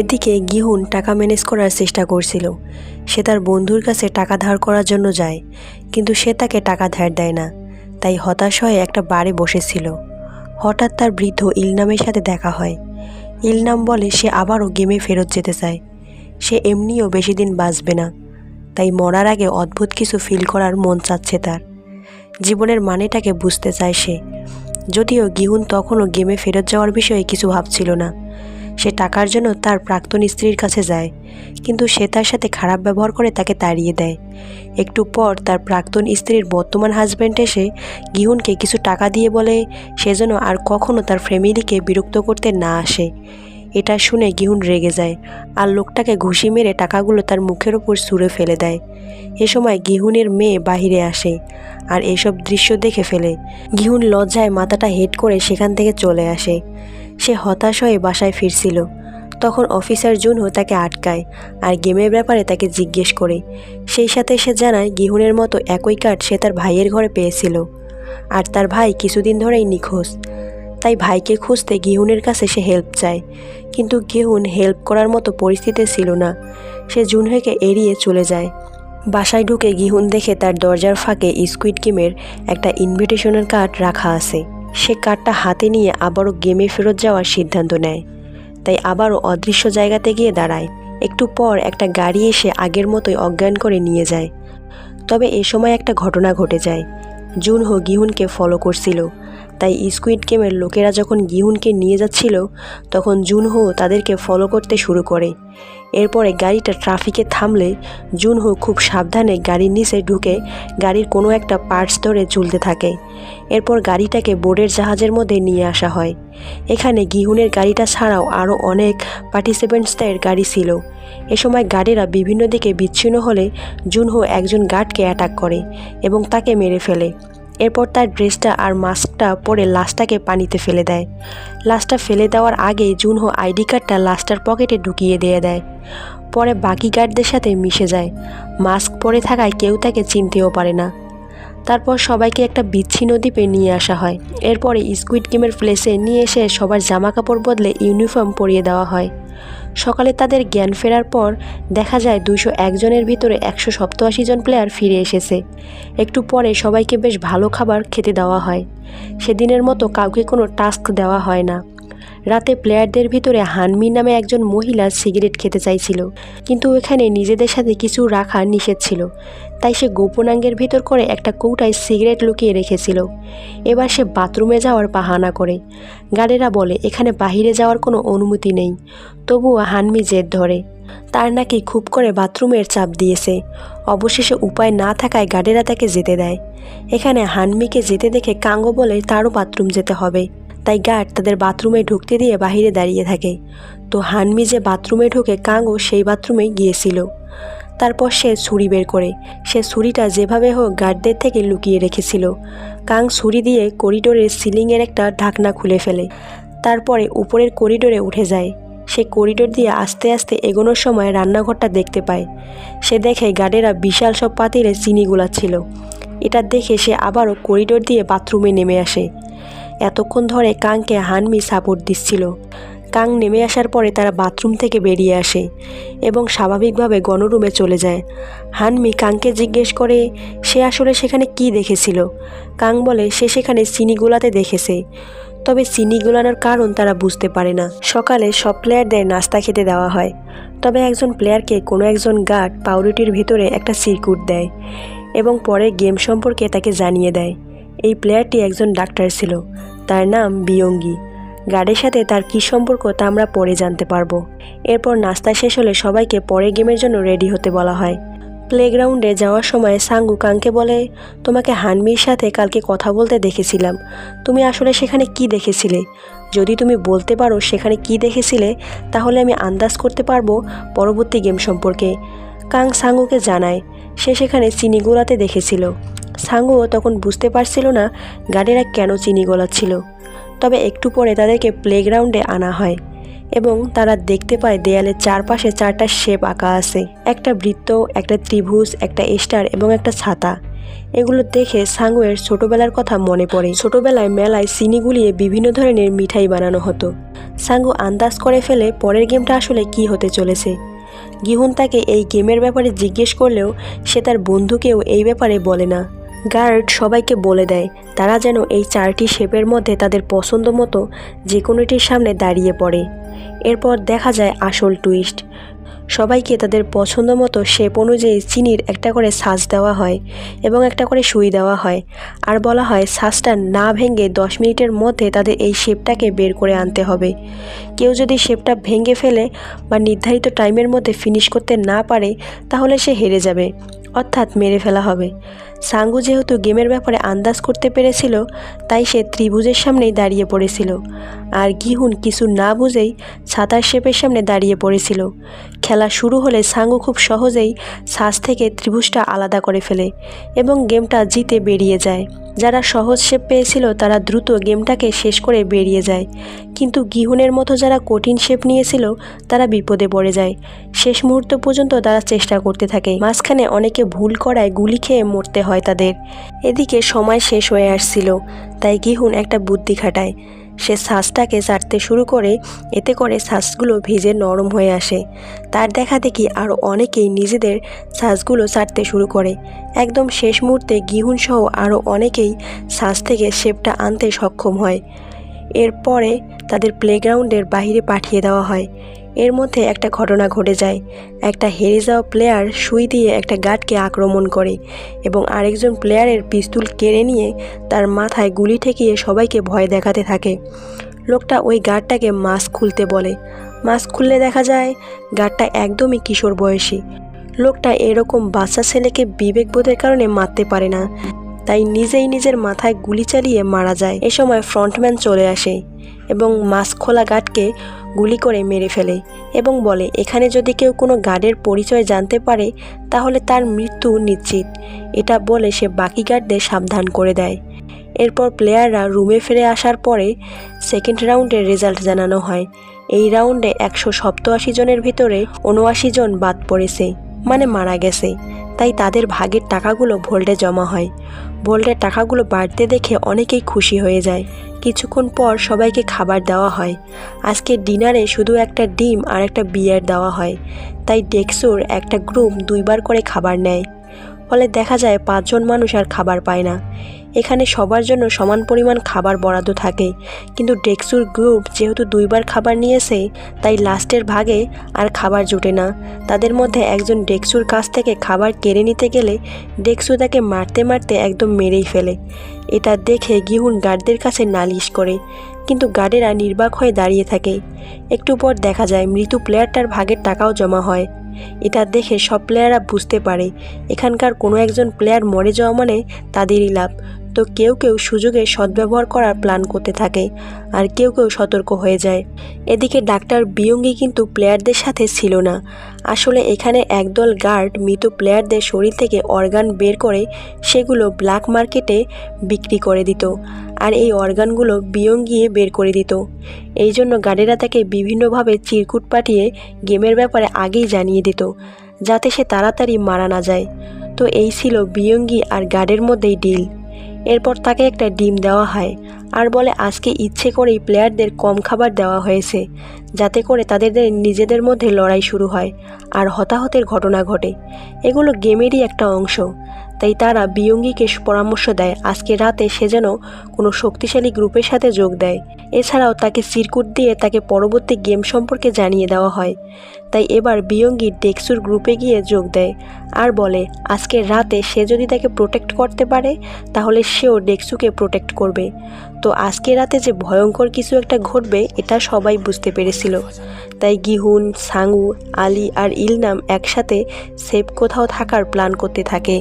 এদিকে গিহুন টাকা ম্যানেজ করার চেষ্টা করছিল। সে তার বন্ধুর কাছে টাকা ধার করার জন্য যায়, কিন্তু সে তাকে টাকা ধার দেয় না। তাই হতাশ হয়ে একটা বারে বসেছিল। হঠাৎ তার বৃদ্ধ ইলনামের সাথে দেখা হয়। ইলনাম বলে সে আবারও গেমে ফেরত যেতে চায়। সে এমনিও বেশি দিন বাঁচবে না। তাই মরার আগে অদ্ভুত কিছু ফিল করার মন চাচ্ছে তার। জীবনের মানেটাকে বুঝতে চায় সে। যদিও গিহুন তখনও গেমে ফেরত যাওয়ার বিষয়ে কিছু ভাবছিল না। সে টাকার জন্য তার প্রাক্তন স্ত্রীর কাছে যায়, কিন্তু সে তার সাথে খারাপ ব্যবহার করে তাকে তাড়িয়ে দেয়। একটু পর তার প্রাক্তন স্ত্রীর বর্তমান হাজব্যান্ড এসে গিহুনকে কিছু টাকা দিয়ে বলে, সে যেন আর কখনও তার ফ্যামিলিকে বিরক্ত করতে না আসে। এটা শুনে গিহুন রেগে যায় আর লোকটাকে ঘুষি মেরে টাকাগুলো তার মুখের ওপর সুরে ফেলে দেয়। এ সময় গিহুনের মেয়ে বাহিরে আসে আর এসব দৃশ্য দেখে ফেলে। গিহুন লজ্জায় মাথাটা হেড করে সেখান থেকে চলে আসে। সে হতাশ হয়ে বাসায় ফিরছিল। তখন অফিসার জুনহো তাকে আটকায় আর গেমের ব্যাপারে তাকে জিজ্ঞেস করে। সেই সাথে সে জানায় গিহুনের মতো একই কার্ড সে তার ভাইয়ের ঘরে পেয়েছিল আর তার ভাই কিছুদিন ধরেই নিখোঁজ। তাই ভাইকে খুঁজতে গিহুনের কাছে সে হেল্প চায়। কিন্তু গিহুন হেল্প করার মতো পরিস্থিতি ছিল না। সে জুনহেকে এড়িয়ে চলে যায়। বাসায় ঢুকে গিহুন দেখে তার দরজার ফাঁকে স্কুইড গেমের একটা ইনভিটেশনের কার্ড রাখা আছে। সে কার্ডটা হাতে নিয়ে আবারও গেমে ফেরত যাওয়ার সিদ্ধান্ত নেয়। তাই আবারও অদৃশ্য জায়গাতে গিয়ে দাঁড়ায়। একটু পর একটা গাড়ি এসে আগের মতোই অজ্ঞান করে নিয়ে যায়। তবে এ সময় একটা ঘটনা ঘটে যায়। জুনহো গিহুনকে ফলো করছিল। তাই স্কুইড গেমের লোকেরা যখন গিহুনকে নিয়ে যাচ্ছিল, তখন জুনহো তাদেরকে ফলো করতে শুরু করে। এরপরে গাড়িটা ট্রাফিকে থামলে জুনহো খুব সাবধানে গাড়ির নিচে ঢুকে গাড়ির কোনো একটা পার্টস ধরে ঝুলতে থাকে। এরপর গাড়িটাকে বোর্ডের জাহাজের মধ্যে নিয়ে আসা হয়। এখানে গিহুনের গাড়িটা ছাড়াও আরও অনেক পার্টিসিপেন্টসদের গাড়ি ছিল। এ সময় গাড়িরা বিভিন্ন দিকে বিচ্ছিন্ন হলে জুনহো একজন গার্ডকে অ্যাটাক করে এবং তাকে মেরে ফেলে। এরপর তার ড্রেসটা আর মাস্কটা পরে লাশটাকে পানিতে ফেলে দেয়। লাশটা ফেলে দেওয়ার আগে জুনহো আইডি কার্ডটা লাশটার পকেটে ঢুকিয়ে দিয়ে দেয়। পরে বাকি গার্ডদের সাথে মিশে যায়। মাস্ক পরে থাকায় কেউ তাকে চিনতেও পারে না। তারপর সবাইকে একটা বিচ্ছিন্ন দ্বীপে নিয়ে আসা হয়। এরপরে স্কুইড গেমের প্লেসে নিয়ে এসে সবার জামা কাপড় বদলে ইউনিফর্ম পরিয়ে দেওয়া হয়। সকালে তাদের জ্ঞান ফেরার পর দেখা যায় দুশো একজনের ভিতরে একশো সপ্তআশি জন প্লেয়ার ফিরে এসেছে। একটু পরে সবাইকে বেশ ভালো খাবার খেতে দেওয়া হয়। সেদিনের মতো কাউকে কোনো টাস্ক দেওয়া হয় না। রাতে প্লেয়ারদের ভিতরে হানমি নামে একজন মহিলা সিগারেট খেতে চাইছিল, কিন্তু এখানে নিজেদের সাথে কিছু রাখা নিষেধ ছিল। তাই সে গোপনাঙ্গের ভিতর করে একটা কৌটায় সিগারেট লুকিয়ে রেখেছিল। এবার সে বাথরুমে যাওয়ার বাহানা করে। গার্ডেরা বলে, এখানে বাহিরে যাওয়ার কোনো অনুমতি নেই। তবুও হানমি জেদ ধরে। তার নাকি খুব করে বাথরুমের চাপ দিয়েছে। অবশেষে উপায় না থাকায় গার্ডেরা তাকে যেতে দেয়। এখানে হানমিকে যেতে দেখে কাঙ্গো বলে, তারও বাথরুম যেতে হবে। তাই গার্ড তাদের বাথরুমে ঢুকতে দিয়ে বাহিরে দাঁড়িয়ে থাকে। তো হানমি যে বাথরুমে ঢুকে, কাঙ্গো সেই বাথরুমে গিয়েছিল। তারপর সে ছুরি বের করে। সে ছুরিটা যেভাবে হোক গার্ডদের থেকে লুকিয়ে রেখেছিল। কাং ছুরি দিয়ে করিডোরের সিলিংয়ের একটা ঢাকনা খুলে ফেলে। তারপরে উপরের করিডোরে উঠে যায়। সে করিডোর দিয়ে আস্তে আস্তে এগোনোর সময় রান্নাঘরটা দেখতে পায়। সে দেখে গার্ডেরা বিশাল সব পাতিলে চিনি গুলাচ্ছিল। এটা দেখে সে আবারও করিডোর দিয়ে বাথরুমে নেমে আসে। এতক্ষণ ধরে কাংকে হানমি সাপোর্ট দিচ্ছিল। কাং নেমে আসার পরে তারা বাথরুম থেকে বেরিয়ে আসে এবং স্বাভাবিকভাবে গণরুমে চলে যায়। হানমি কাংকে জিজ্ঞেস করে, সে আসলে সেখানে কি দেখেছিল? কাং বলে, সে সেখানে চিনি গোলাতে দেখেছে। তবে চিনি গোলানোর কারণ তারা বুঝতে পারে না। সকালে সব প্লেয়ারদের নাস্তা খেতে দেওয়া হয়। তবে একজন প্লেয়ারকে কোনো একজন গার্ড পাউরুটির ভিতরে একটা সিরকুট দেয় এবং পরে গেম সম্পর্কে তাকে জানিয়ে দেয়। এই প্লেয়ারটি একজন ডাক্তার ছিল। তার নাম বিয়ঙ্গি। গার্ডের সাথে তার কী সম্পর্ক তা আমরা পরে জানতে পারব। এরপর নাস্তা শেষ হলে সবাইকে পরে গেমের জন্য রেডি হতে বলা হয়। প্লেগ্রাউন্ডে যাওয়ার সময় সাঙ্গু কাঙ্কে বলে, তোমাকে হানমির সাথে কালকে কথা বলতে দেখেছিলাম। তুমি আসলে সেখানে কি দেখেছিলে? যদি তুমি বলতে পারো সেখানে কি দেখেছিলে, তাহলে আমি আন্দাজ করতে পারব পরবর্তী গেম সম্পর্কে। কাং সাঙ্গুকে জানায়, সে সেখানে চিনি গোলাতে দেখেছিল। সাঙ্গুও তখন বুঝতে পারছিল না গাড়িরা কেন চিনি গোলাচ্ছিল। তবে একটু পরে তাদেরকে প্লেগ্রাউন্ডে আনা হয় এবং তারা দেখতে পায় দেয়ালের চারপাশে চারটা শেপ আঁকা আছে। একটা বৃত্ত, একটা ত্রিভুজ, একটা স্টার এবং একটা ছাতা। এগুলো দেখে সাঙ্গুয়ের ছোটবেলার কথা মনে পড়ে। ছোটবেলায় মেলায় চিনি গুলিয়ে বিভিন্ন ধরনের মিঠাই বানানো হতো। সাঙ্গু আন্দাজ করে ফেলে পরের গেমটা আসলে কি হতে চলেছে। গিহুন তাকে এই গেমের ব্যাপারে জিজ্ঞেস করলেও সে তার বন্ধুকেও এই ব্যাপারে বলে না। গার্ড সবাইকে বলে দেয়, তারা যেন এই চারটি শেপের মধ্যে তাদের পছন্দ মতো যে কোনোটির সামনে দাঁড়িয়ে পড়ে। এরপর দেখা যায় আসল টুইস্ট সবাইকে তাদের পছন্দ মতো শেপ অনুযায়ী চিনির একটা করে সাজ দেওয়া হয় এবং একটা করে সুই দেওয়া হয়। আর বলা হয়, সাজটা না ভেঙে দশ মিনিটের মধ্যে তাদের এই শেপটাকে বের করে আনতে হবে। কেউ যদি শেপটা ভেঙে ফেলে বা নির্ধারিত টাইমের মধ্যে ফিনিশ করতে না পারে, তাহলে সে হেরে যাবে, অর্থাৎ মেরে ফেলা হবে। সাঙ্গু যেহেতু গেমের ব্যাপারে আন্দাজ করতে পেরেছিল, তাই সে ত্রিভুজের সামনেই দাঁড়িয়ে পড়েছিল। আর গিহুন কিছু না বুঝেই ছাতার শেপের সামনে দাঁড়িয়ে পড়েছিল। খেলা শুরু হলে সাঙ্গু খুব সহজেই শ্বাস থেকে ত্রিভুজটা আলাদা করে ফেলে এবং গেমটা জিতে বেরিয়ে যায়। যারা সহজ শেপ পেয়েছিল, তারা দ্রুত গেমটাকে শেষ করে বেরিয়ে যায়। কিন্তু গিহুনের মতো যারা কঠিন শেপ নিয়েছিল, তারা বিপদে পড়ে যায়। শেষ মুহূর্ত পর্যন্ত তারা চেষ্টা করতে থাকে। মাঝখানে অনেকে ভুল করায় গুলি খেয়ে মরতে হয় তাদের। এদিকে সময় শেষ হয়ে আসছিল, তাই গিহুন একটা বুদ্ধি খাটায়। সে শ্বাসটাকে চাটতে শুরু করে, এতে করে শ্বাসগুলো ভিজে নরম হয়ে আসে। তার দেখা দেখি আরও অনেকেই নিজেদের শ্বাসগুলো চাটতে শুরু করে। একদম শেষ মুহূর্তে গিহুনসহ আরও অনেকেই শ্বাস থেকে শেপটা আনতে সক্ষম হয়। এরপরে তাদের প্লেগ্রাউন্ডের বাইরে পাঠিয়ে দেওয়া হয়। এর মধ্যে একটা ঘটনা ঘটে যায়। একটা হেরে যাওয়া প্লেয়ার সুই দিয়ে একটা গার্ডকে আক্রমণ করে এবং আরেকজন প্লেয়ারের পিস্তুল কেড়ে নিয়ে তার মাথায় গুলি ঠেকিয়ে সবাইকে ভয় দেখাতে থাকে। লোকটা ওই গার্ডটাকে মাস্ক খুলতে বলে। মাস্ক খুললে দেখা যায় গার্ডটা একদমই কিশোর বয়সী। লোকটা এরকম বাচ্চা ছেলেকে বিবেকবোধের কারণে মারতে পারে না। তাই নিজেই নিজের মাথায় গুলি চালিয়ে মারা যায়। এ সময় ফ্রন্টম্যান চলে আসে এবং মাস্ক খোলা গার্ডকে গুলি করে মেরে ফেলে এবং বলে, এখানে যদি কেউ কোনো গার্ডের পরিচয় জানতে পারে, তাহলে তার মৃত্যু নিশ্চিত। এটা বলে সে বাকি গার্ডদের সাবধান করে দেয়। এরপর প্লেয়াররা রুমে ফিরে আসার পরে সেকেন্ড রাউন্ডের রেজাল্ট জানানো হয়। এই রাউন্ডে একশো সপ্তআশি জনের ভিতরে উনআশি জন বাদ পড়েছে মানে মারা গেছে। তাই তাদের ভাগের টাকাগুলো ভোল্টে জমা হয়। ভোল্টের টাকাগুলো বাড়তে দেখে অনেকেই খুশি হয়ে যায়। কিছুক্ষণ পর সবাইকে খাবার দেওয়া হয়। আজকে ডিনারে শুধু একটা ডিম আর একটা বিয়ার দেওয়া হয়। তাই ডেক্সোর একটা গ্রুপ দুইবার করে খাবার নেয়। ফলে দেখা যায় পাঁচজন মানুষ আর খাবার পায় না। এখানে সবার জন্য সমান পরিমাণ খাবার বরাদ্দ থাকে। কিন্তু ডেক্সুর গ্রুপ যেহেতু দুইবার খাবার নিয়েছে, তাই লাস্টের ভাগে আর খাবার জোটে না। তাদের মধ্যে একজন ডেক্সুর কাছ থেকে খাবার কেড়ে নিতে গেলে ডেক্সু তাকে মারতে মারতে একদম মেরেই ফেলে। এটা দেখে গিহুন গার্ডদের কাছে নালিশ করে। কিন্তু গার্ডেরা নির্বাক হয়ে দাঁড়িয়ে থাকে। একটু পর দেখা যায় মৃত প্লেয়ারটার ভাগের টাকাও জমা হয়। এটা দেখে সব প্লেয়াররা বুঝতে পারে, এখানকার কোনো একজন প্লেয়ার মরে যাওয়া মানে তাদেরই লাভ। তো কেউ কেউ সুযোগে সদ্ব্যবহার করার প্ল্যান করতে থাকে আর কেউ কেউ সতর্ক হয়ে যায়। এদিকে ডাক্তার বিয়ঙ্গি কিন্তু প্লেয়ারদের সাথে ছিল না। আসলে এখানে একদল গার্ড মৃত প্লেয়ারদের শরীর থেকে অর্গান বের করে সেগুলো ব্ল্যাক মার্কেটে বিক্রি করে দিত আর এই অর্গানগুলো বিয়ঙ্গিয়ে বের করে দিত। এই জন্য গার্ডেরা তাকে বিভিন্নভাবে চিরকুট পাঠিয়ে গেমের ব্যাপারে আগেই জানিয়ে দিত, যাতে সে তাড়াতাড়ি মারা না যায়। তো এই ছিল বিয়ঙ্গি আর গার্ডের মধ্যেই ডিল এরপর তাকে একটা ডিম দেওয়া হয় আর বলে, আজকে ইচ্ছে করেই প্লেয়ারদের কম খাবার দেওয়া হয়েছে, যাতে করে তাদের নিজেদের মধ্যে লড়াই শুরু হয় আর হতাহতের ঘটনা ঘটে। এগুলো গেমেরই একটা অংশ। তাই তারা বিয়ঙ্গীকে পরামর্শ দেয়, আজকে রাতে সে যেন কোনো শক্তিশালী গ্রুপের সাথে যোগ দেয়। এছাড়াও তাকে সিরকুট দিয়ে তাকে পরবর্তী গেম সম্পর্কে জানিয়ে দেওয়া হয়। তাই এবার বিয়ঙ্গী ডেক্সুর গ্রুপে গিয়ে যোগ দেয় আর বলে আজকের রাতে সে যদি তাকে প্রোটেক্ট করতে পারে, তাহলে সেও ডেক্সুকে প্রোটেক্ট করবে। তো আজকে রাতে যে ভয়ঙ্কর কিছু একটা ঘটবে, এটা সবাই বুঝতে পেরেছিল। তাই গিহুন সাঙ্গু আলী আর ইলনাম একসাথে সেফ কোথাও থাকার প্ল্যান করতে থাকে।